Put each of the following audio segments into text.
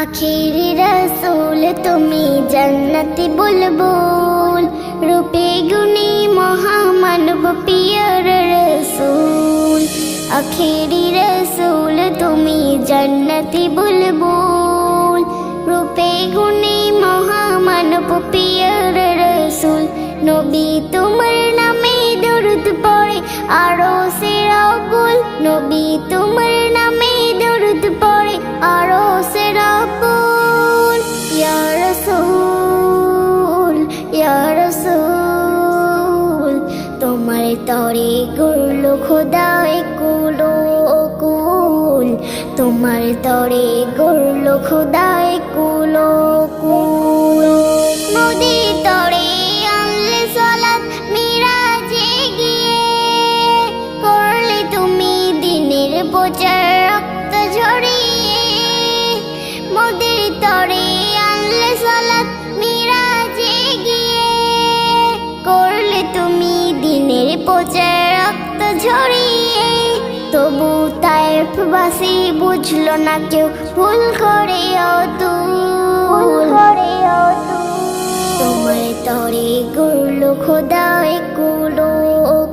আখেরি রসুল, তুমি জন্নতি বুলবুল। রূপে গুণী মহামানব, পিয়র রসুল। আখেরি রসুল, তুমি জন্নতি বুলবুল। রূপে গুণী মহামানব, পিয়র রসুল। নবী তোমার নামে দরুদ পড়ে, আরও সেরাবুল নবী তোমার নামে তরে গুলো খোদায় কুলো কুল। তোমার তরে গুলো খোদায় কুলো কুল। তরে আনলে মিরাজে করলে তুমি দিনের রক্ত ঝরিয়ে। মোদের তরে আনলে সলাত পোচার রক্ত ঝরিয়ে তবু তাইফ বাসি বুঝলো না কেউ ভুল করে তোমার তরে গুলো খোদায় কুলো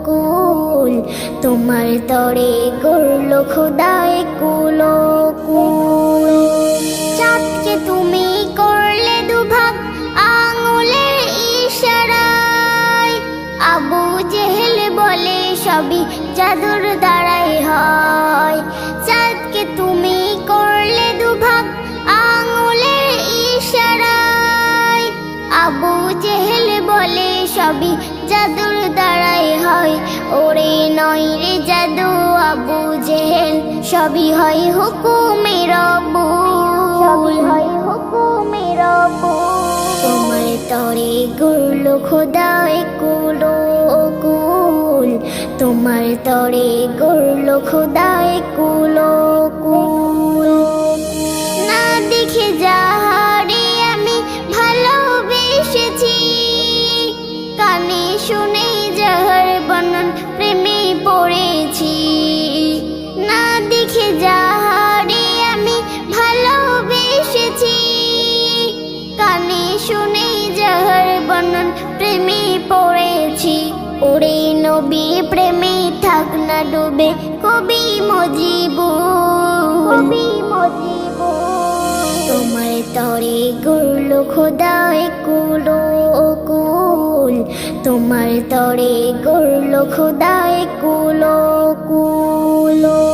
কুল। তোমার তরে গুলো খোদায় কুলো কুল। সবই জাদুর দ্বারাই হয়। চাঁদকে তুমি করলে দুভাগ, আঙুলের ইশারায়। আবু জেহেল বলে, সবই জাদুর দ্বারাই হয়। ওরে নয় রে জাদু, আবু জেহেল, সবই হয় হুকুমের সবই হয় হুকুমের তোমার তরে গুলো খোদায় কুলো কুল। তোমার তরে গুলো খোদায় কুলো কুল না দেখে যাহারে আমি ভালোবেসেছি, কানে শুনে যাহার বর্ণন প্রেমে পড়েছি। না দেখে যাহারে আমি ভালোবেসেছি, কানে শুনে যাহার বর্ণন প্রেমে পড়েছি। ওরে নবী প্রেমে থাক না ডুবে কবি মজিবু কবি মজিবু তোমার তরে গুলো খোদায় কুলো কুল। তোমার তরে গুলো খোদায় কুলো।